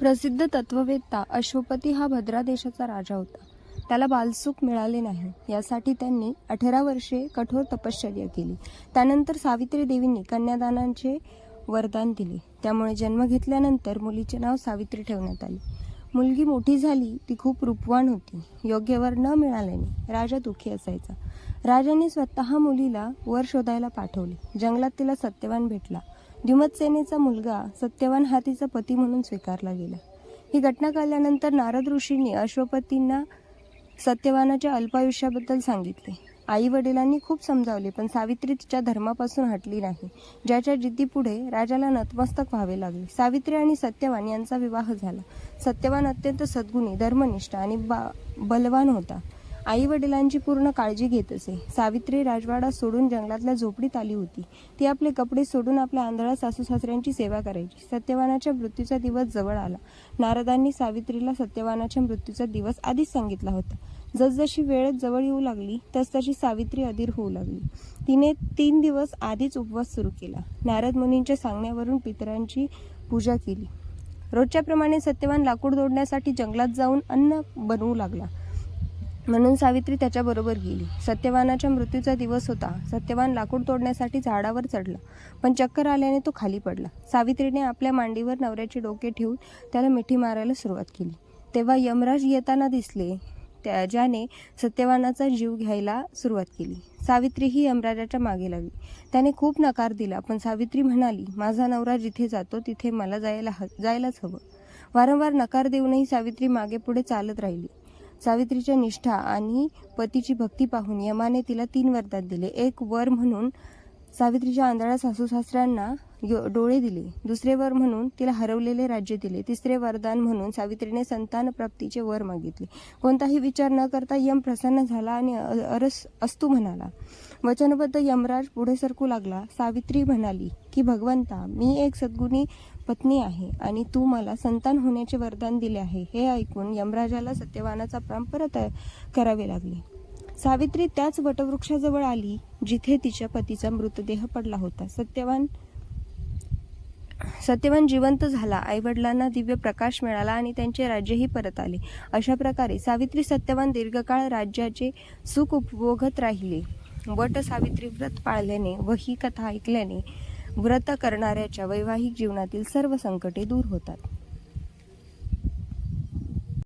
प्रसिद्ध तत्ववेत्ता अश्वपती हा भद्रा देशाचा राजा होता. त्याला बालसुख मिळाले नाही. यासाठी त्यांनी अठरा वर्षे कठोर तपश्चर्या केली. त्यानंतर सावित्री देवींनी कन्यादानांचे वरदान दिले. त्यामुळे जन्म घेतल्यानंतर मुलीचे नाव सावित्री ठेवण्यात आले. मुलगी मोठी झाली ती खूप रूपवान होती. योग्य वर न मिळाल्याने राजा दुःखी असायचा. राजाने स्वतः मुलीला वर शोधायला पाठवले. जंगलात तिला सत्यवान भेटला. द्युमतसेनेचा मुलगा सत्यवान हा तिचा पती म्हणून स्वीकारला गेला. ही घटना कळल्यानंतर नारद ऋषींनी अश्वपतींना सत्यवानाच्या अल्पायुष्याबद्दल सांगितले. आई वडिलांनी खूप समजावले पण सावित्री तिच्या धर्मापासून हटली नाही ज्याच्या जिद्दीपुढे राजाला नतमस्तक व्हावे लागले. सावित्री आणि सत्यवान यांचा विवाह झाला. सत्यवान अत्यंत सद्गुणी धर्मनिष्ठ आणि बा बलवान होता. आई वडिलांची पूर्ण काळजी घेत असे. सावित्री राजवाडा सोडून जंगलातल्या झोपडीत आली होती. ती आपले कपडे सोडून आपल्या आंधळा सासू सासऱ्यांची सेवा करायची. सत्यवानाच्या मृत्यूचा दिवस जवळ आला. नारदांनी सावित्रीला सत्यवानाच्या मृत्यूचा दिवस आधीच सांगितला होता. जसजशी वेळ जवळ येऊ लागली तसतशी सावित्री अधीर होऊ लागली. तिने तीन दिवस आधीच उपवास सुरू केला. नारद मुनींच्या सांगण्यावरून पितरांची पूजा केली. रोजच्याप्रमाणे सत्यवान लाकूड तोडण्यासाठी जंगलात जाऊन अन्न बनवू लागला. म्हणून सावित्री त्याच्याबरोबर गेली. सत्यवानाच्या मृत्यूचा दिवस होता. सत्यवान लाकूड तोडण्यासाठी झाडावर चढला पण चक्कर आल्याने तो खाली पडला. सावित्रीने आपल्या मांडीवर नवऱ्याचे डोके ठेवून त्याला मिठी मारायला सुरुवात केली. तेव्हा यमराज येताना दिसले त्या ज्याने सत्यवानाचा जीव घ्यायला सुरुवात केली. सावित्री ही यमराजाच्या मागे लागली. त्याने खूप नकार दिला पण सावित्री म्हणाली माझा नवरा जिथे जातो तिथे मला जायला ह जायलाच हवं. वारंवार नकार देऊनही सावित्री मागे पुढे चालत राहिली. सावित्रीच्या निष्ठा आणि पतीची भक्ती पाहून यमाने तिला तीन वरदान दिले. एक वर म्हणून सावित्रीच्या आंधळ्या सासू सासऱ्यांना डोळे दिले. दुसरे वर म्हणून तिला हरवलेले राज्य दिले. तिसरे वरदान म्हणून सावित्रीने संतान प्राप्तीचे वर मागितले. कोणताही विचार न करता यम प्रसन्न झाला आणि अ- अरस अस्तू म्हणाला. वचनबद्ध यमराज पुढे सरकू लागला. सावित्री म्हणाली की भगवंता मी एक सद्गुणी पत्नी आहे आणि तू मला संतान होण्याचे वरदान दिले आहे. हे ऐकून यमराजाला सत्यवानाचा प्राण परत करावे लागले. सावित्री त्याच वटवृक्षाजवळ आली जिथे तिच्या पतीचा मृतदेह पडला होता. सत्यवान सत्यवान जिवंत झाला. आईवडिलांना दिव्य प्रकाश मिळाला आणि त्यांचे राज्यही परत आले. अशा प्रकारे सावित्री सत्यवान दीर्घकाळ राज्याचे सुख उपभोगत राहिले. वट सावित्री व्रत पाळल्याने व ही कथा ऐकल्याने व्रत करणाऱ्याच्या वैवाहिक जीवनातील सर्व संकटे दूर होतात.